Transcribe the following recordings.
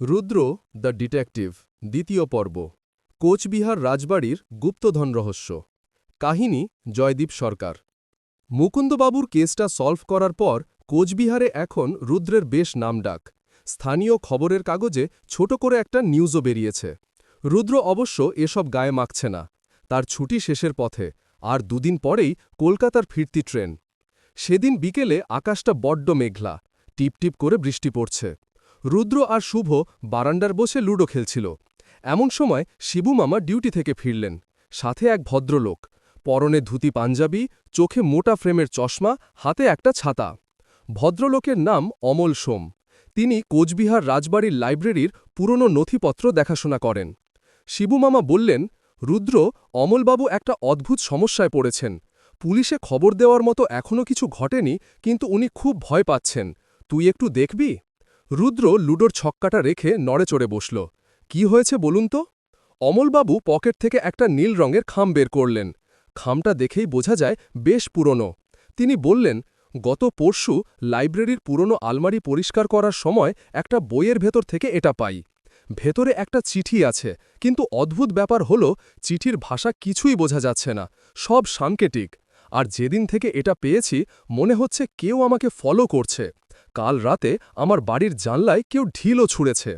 Rudra, the detective, দ্বিতীয় পর্ব। কোচবিহার রাজবাড়ির গুপ্তধন রহস্য। কাহিনী, জয়দীপ সরকার। মুকুন্দবাবুর কেসটা সলভ করার পর কোচবিহারে এখন রুদ্রের বেশ নামডাক। স্থানীয় খবরের কাগজে ছোট করে একটা নিউজও বেরিয়েছে। রুদ্র অবশ্য এসব গায়ে মাখছে না। তার ছুটি শেষের পথে, আর দুদিন পরেই কলকাতার ফিরতি ট্রেন। সেদিন বিকেলে আকাশটা বড্ড মেঘলা। টিপটিপ করে বৃষ্টি পড়ছে। রুদ্র আর শুভ বারান্ডার বসে লুডো খেলছিল। এমন সময় শিবু মামা ডিউটি থেকে ফিরলেন। সাথে এক ভদ্রলোক। পরনে ধুতি পাঞ্জাবি, চোখে মোটা ফ্রেমের চশমা, হাতে একটা ছাতা। ভদ্রলোকের নাম অমল সোম। তিনি কোচবিহার রাজবাড়ির লাইব্রেরির পুরনো নথিপত্র দেখাশোনা করেন। শিবু মামা বললেন, রুদ্র, অমলবাবু একটা অদ্ভুত সমস্যায় পড়েছেন। পুলিশে খবর দেওয়ার মতো এখনও কিছু ঘটেনি, কিন্তু উনি খুব ভয় পাচ্ছেন। তুই একটু দেখবি? রুদ্র লুডোর ছক্কাটা রেখে নড়ে চড়ে বসল। কি হয়েছে বলুন তো? অমলবাবু পকেট থেকে একটা নীল রঙের খাম বের করলেন। খামটা দেখেই বোঝা যায় বেশ পুরনো। তিনি বললেন, গত পরশু লাইব্রেরির পুরনো আলমারি পরিষ্কার করার সময় একটা বইয়ের ভেতর থেকে এটা পাই। ভেতরে একটা চিঠি আছে, কিন্তু অদ্ভুত ব্যাপার হল চিঠির ভাষা কিছুই বোঝা যাচ্ছে না, সব সাংকেতিক। আর যেদিন থেকে এটা পেয়েছি, মনে হচ্ছে কেউ আমাকে ফলো করছে। কাল রাতে আমার বাড়ির জানলায় কেউ ঢিলও ছুঁড়েছে।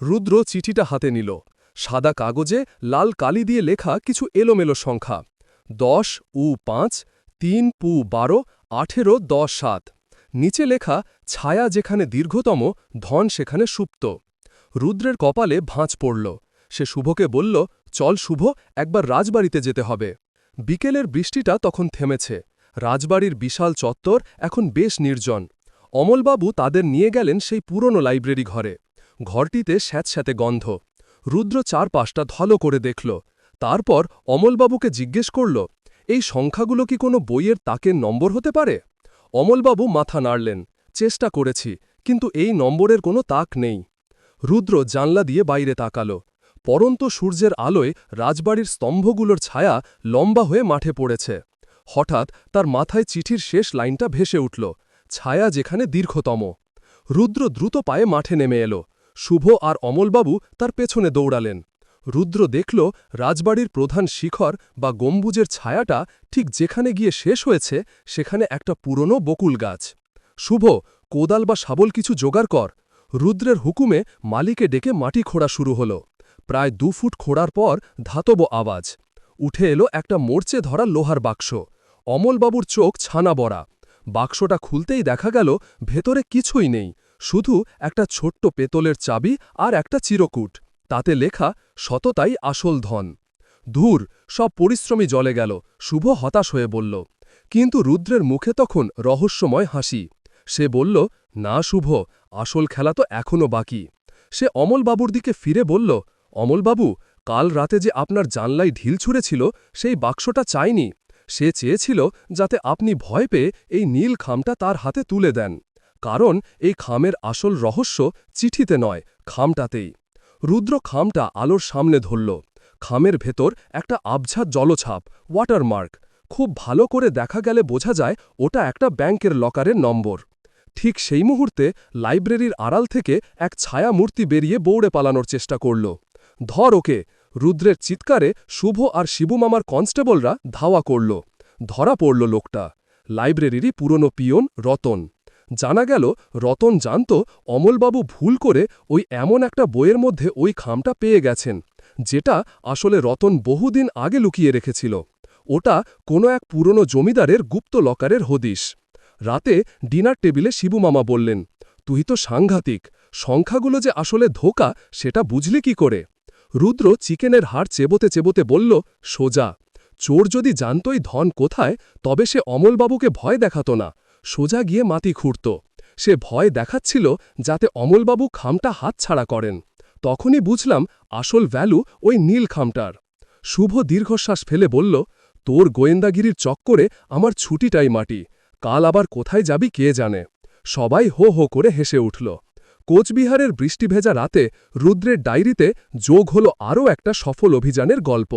রুদ্র চিঠিটা হাতে নিল। সাদা কাগজে লাল কালি দিয়ে লেখা কিছু এলোমেলো সংখ্যা। দশ, উ পাঁচ, তিন, পু বারো, আঠেরো, দশ, সাত। নিচে লেখা, ছায়া যেখানে দীর্ঘতম, ধন সেখানে সুপ্ত। রুদ্রের কপালে ভাঁজ পড়ল। সে শুভকে বলল, চল শুভ, একবার রাজবাড়িতে যেতে হবে। বিকেলের বৃষ্টিটা তখন থেমেছে। রাজবাড়ির বিশাল চত্বর এখন বেশ নির্জন। অমলবাবু তাদের নিয়ে গেলেন সেই পুরনো লাইব্রেরি ঘরে। ঘরটিতে স্যাঁতস্যাঁতে গন্ধ। রুদ্র চারপাশটা ধলো করে দেখল। তারপর অমলবাবুকে জিজ্ঞেস করল, এই সংখ্যাগুলো কি কোনো বইয়ের তাকের নম্বর হতে পারে? অমলবাবু মাথা নাড়লেন, চেষ্টা করেছি, কিন্তু এই নম্বরের কোনো তাক নেই। রুদ্র জানলা দিয়ে বাইরে তাকাল। পরন্ত সূর্যের আলোয় রাজবাড়ির স্তম্ভগুলোর ছায়া লম্বা হয়ে মাঠে পড়েছে। হঠাৎ তার মাথায় চিঠির শেষ লাইনটা ভেসে উঠল। ছায়া যেখানে দীর্ঘতম। রুদ্র দ্রুত পায়ে মাঠে নেমে এলো। শুভ আর অমলবাবু তার পেছনে দৌড়ালেন। রুদ্র দেখল রাজবাড়ির প্রধান শিখর বা গম্বুজের ছায়াটা ঠিক যেখানে গিয়ে শেষ হয়েছে, সেখানে একটা পুরনো বকুল গাছ। শুভ, কোদাল বা শাবল কিছু জোগাড় কর। রুদ্রের হুকুমে মালিকে ডেকে মাটি খোঁড়া শুরু হল। প্রায় দু ফুট খোঁড়ার পর ধাতব আওয়াজ। উঠে এলো একটা মোর্চে ধরা লোহার বাক্স। অমলবাবুর চোখ ছানা বড়া। বাক্সটা খুলতেই দেখা গেল ভেতরে কিছুই নেই, শুধু একটা ছোট্ট পেতলের চাবি আর একটা চিরকুট। তাতে লেখা, সততাই আসল ধন। ধুর সব পরিশ্রমী জলে গেল, শুভ হতাশ হয়ে বলল। কিন্তু রুদ্রের মুখে তখন রহস্যময় হাসি। সে বলল, না শুভ, আসল খেলা তো এখনও বাকি। সে অমলবাবুর দিকে ফিরে বলল, অমলবাবু, কাল রাতে যে আপনার জানলাই ঢিল ছুঁড়েছিল, সেই বাক্সটা চাইনি। সে চেয়েছিল যাতে আপনি ভয় পেয়ে এই নীল খামটা তার হাতে তুলে দেন, কারণ এই খামের আসল রহস্য চিঠিতে নয়, খামটাতেই। রুদ্র খামটা আলোর সামনে ধরল। খামের ভেতর একটা আবঝাত জলছাপ ওয়াটারমার্ক খুব ভালো করে দেখা গেলে বোঝা যায় ওটা একটা ব্যাংকের লকারের নম্বর। ঠিক সেই মুহূর্তে লাইব্রেরির আড়াল থেকে এক ছায়া মূর্তি বেরিয়ে বৌড়ে পালানোর চেষ্টা করল। ধর ওকে রুদ্রের চিৎকারে শুভ আর শিবুমামার কনস্টেবলরা ধাওয়া করল। ধরা পড়ল লোকটা। লাইব্রেরিরই পুরনো পিয়ন রতন। জানা গেল, রতন জানত অমলবাবু ভুল করে ওই এমন একটা বইয়ের মধ্যে ওই খামটা পেয়ে গেছেন, যেটা আসলে রতন বহুদিন আগে লুকিয়ে রেখেছিল। ওটা কোনো এক পুরনো জমিদারের গুপ্ত লকারের হদিশ। রাতে ডিনার টেবিলে শিবুমামা বললেন, তুই তো সাংঘাতিক, সংখ্যাগুলো যে আসলে ধোকা, সেটা বুঝলি কি করে? রুদ্র চিকেনের হাড় চেবোতে চেবোতে বলল, সোজা। চোর যদি জানতই ধন কোথায়, তবে সে অমলবাবুকে ভয় দেখাত না। সোজা গিয়ে মাটি খুঁড়ত। সে ভয় দেখাচ্ছিল যাতে অমলবাবু খামটা হাতছাড়া করেন। তখনই বুঝলাম আসল ভ্যালু ওই নীল খামটার। শুভ দীর্ঘশ্বাস ফেলে বলল, তোর গোয়েন্দাগিরির চক্করে আমার ছুটিটাই মাটি। কাল আবার কোথায় যাবি কে জানে? সবাই হো হো করে হেসে উঠল। কোচবিহারের বৃষ্টিভেজা রাতে রুদ্রের ডায়েরিতে যোগ হল আরও একটা সফল অভিযানের গল্প।